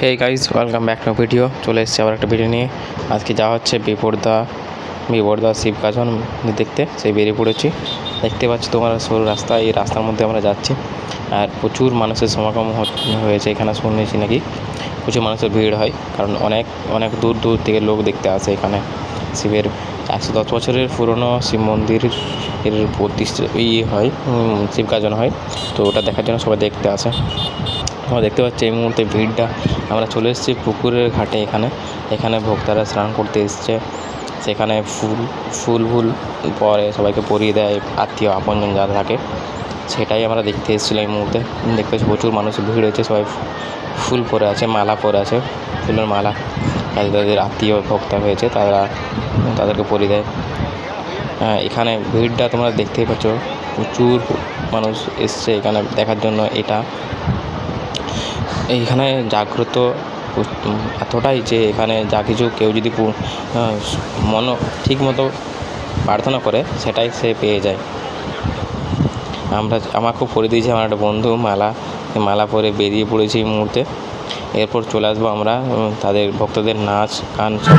Hey guys welcome back to video চলে এসেছি আবার একটা ভিডিও নিয়ে। আজকে যাওয়া হচ্ছে বিপর্দা বিপর্দা শিব কাজন দেখতে সেই বেরিয়ে পড়েছি। দেখতে পাচ্ছি তোমার সরু রাস্তা এই রাস্তার মধ্যে আমরা যাচ্ছি। আর প্রচুর মানুষের সমাগম হয়েছে এখানে শুনেছি নাকি? প্রচুর মানুষের ভিড় হয় কারণ অনেক অনেক দূর দূর থেকে লোক দেখতে আসে এখানে। শিবের একশো দশ বছরের পুরনো শিব মন্দির প্রতিষ্ঠা ইয়ে হয় উম, শিব কাজন হয়। তো ওটা দেখার জন্য সবাই দেখতে আসে। তোমরা দেখতে পাচ্ছ এই মুহূর্তে ভিড়টা। আমরা চলে এসেছি পুকুরের ঘাটে এখানে। এখানে ভক্তরা স্নান করতে এসছে। সেখানে ফুল ফুল ফুল পরে সবাইকে পরিয়ে দেয় আত্মীয়, আপনজন যারা থাকে। সেটাই আমরা দেখতে এসেছিলাম এই মুহূর্তে। দেখতে পাচ্ছি প্রচুর মানুষ, ভিড় হয়েছে, সবাই ফুল পরে আছে, মালা পরে আছে, ফুলের মালা। যাদের তাদের আত্মীয় ভক্তা হয়েছে, তারা তাদেরকে পরিয়ে দেয়। এখানে ভিড়টা তোমরা দেখতেই পাচ্ছ। প্রচুর মানুষ এসছে এখানে দেখার জন্য। এটা এইখানে জাগ্রত এতটাই যে এখানে যা কিছু কেউ যদি মনো ঠিক মতো প্রার্থনা করে, সেটাই সে পেয়ে যায়। আমরা, আমার খুব পরে দিয়েছি আমার একটা বন্ধু মালা মালা পরে বেরিয়ে পড়েছি এই মুহূর্তে। এরপর চলে আসব আমরা তাদের ভক্তদের নাচ, গান সব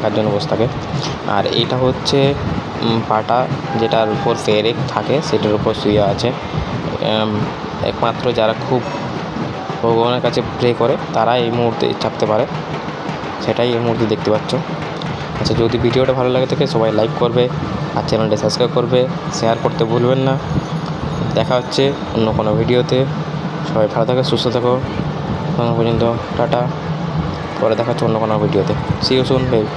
দেখার জন্য বসে থাকে। আর এইটা হচ্ছে পাটা যেটার উপর পেরেক থাকে, সেটার উপর শুয়ে আছে। একমাত্র যারা খুব ভগবানের কাছে প্রে করে, তারা এই মুহূর্তে চাপতে পারে। সেটাই এই মুহূর্তে দেখতে পাচ্ছ। আচ্ছা যদি ভিডিওটা ভালো লাগে থাকে, সবাই লাইক করবে, আর চ্যানেলটা সাবস্ক্রাইব করবে শেয়ার করতে ভুলবেন না। দেখা হচ্ছে অন্য কোনো ভিডিওতে। সবাই ভালো থাকো, সুস্থ থাকো। পর্যন্ত টাটা। পরে দেখা হচ্ছে অন্য কোনো ভিডিওতে। CO baby